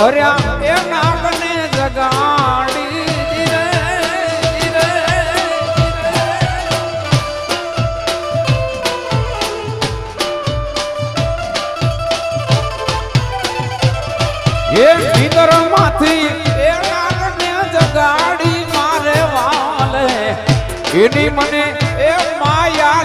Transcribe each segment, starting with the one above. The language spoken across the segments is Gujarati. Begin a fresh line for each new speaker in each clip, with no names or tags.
ભર્યા એ નાગને જગાડી એ ભીતરમાંથી એ નાગને જગાડી મારે વાલે. એની મને એ માયા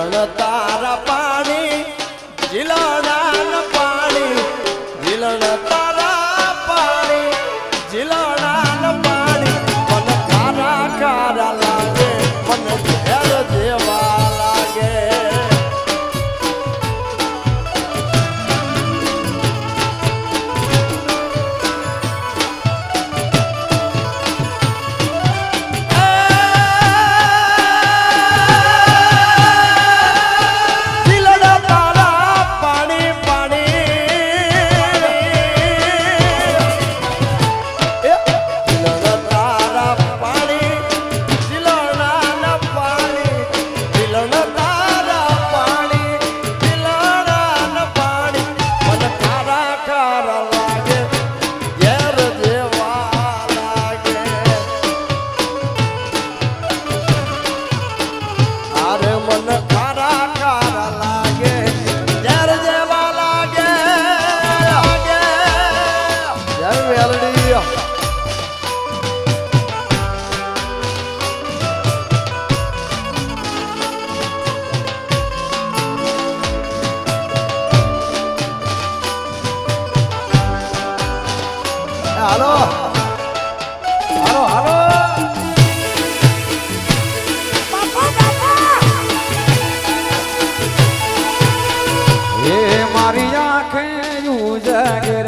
જીલણ તારા પાણી જીલણ
লাগে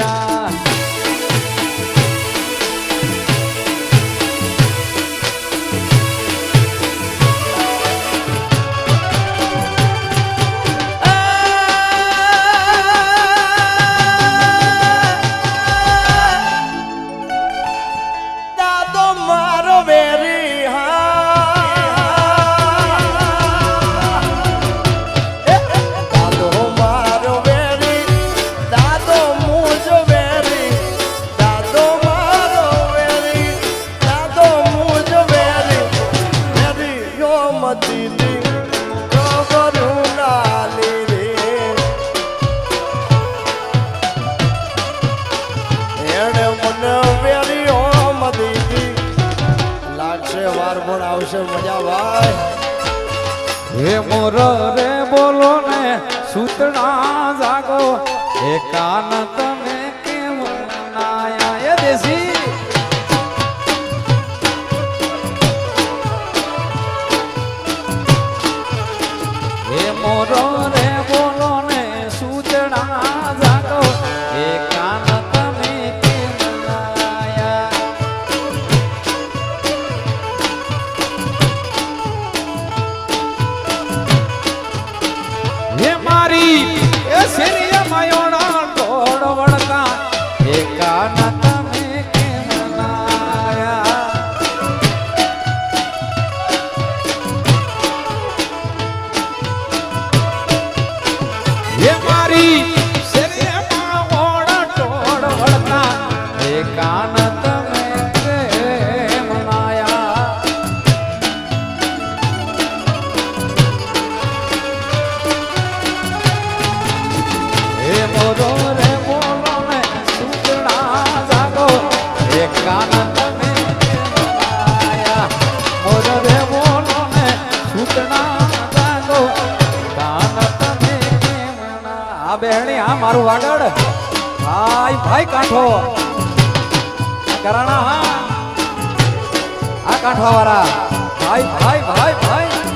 જાગો. હે કાન તમે કેમ નાયા? એ દેશી. હે મોરો બેહણી આ મારું વાગડ. ભાઈ ભાઈ, કાંઠો. કરાણા, હા. આ કાંઠો વાળા ભાઈ ભાઈ ભાઈ ભાઈ.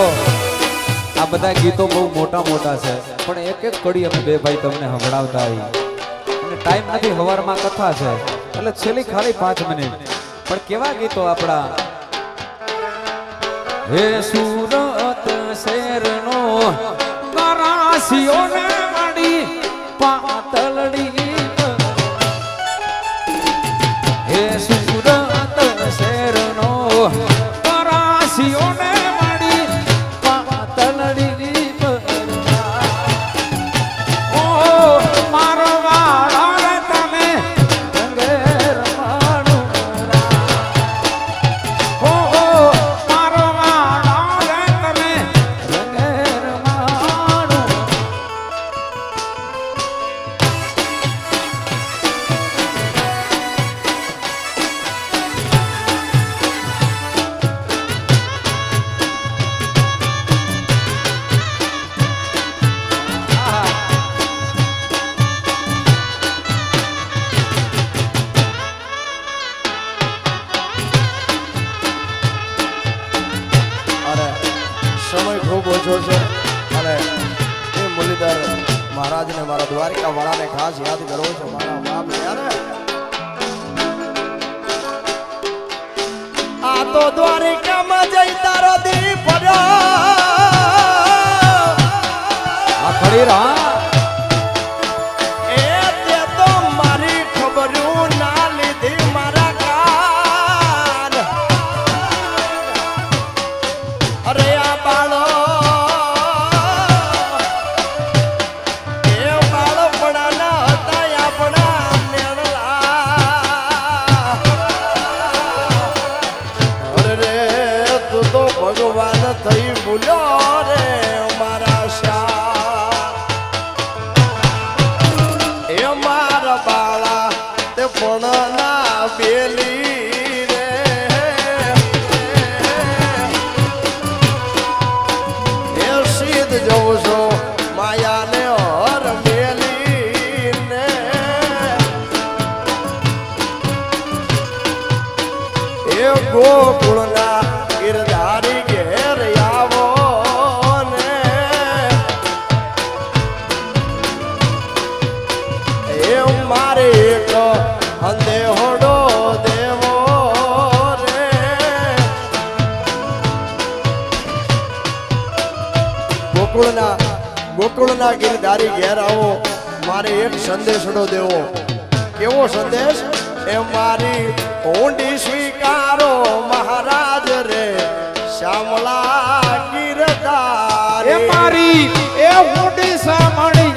તો આ બધા ગીતો બહુ મોટા મોટા છે. પણ એક એક કડી અમે બે ભાઈ તમને સંભળાવતા અને ટાઈમ નથી, હવારમાં કથા છે. એટલે છેલ્લી ખાલી પાંચ મિનિટ. પણ કેવા ગીતો આપણા? હે સુરત શેરનો કરાસીઓને મળી પાતળડી
સમય ખૂબ ઓછો છે અને એ મુરલીધર મહારાજને મારા દ્વારિકા વાળાને ખાસ યાદ કરવો છે. મારા બાપ યાર આ તો દ્વારિકામાં જઈ તારો દી પડ્યો.
આ ખડી રા
ભગવાન થઈ ભૂલો રે મારા ગોકુળના ગોકુળના ગીરધારી ઘેર આવો મારે એક સંદેશડો દેવો. કેવો સંદેશ? એ મારી ઊંડી સ્વીકારો મહારાજ રે, શ્યામલા
એ મારી, એ ઊંડી સામણે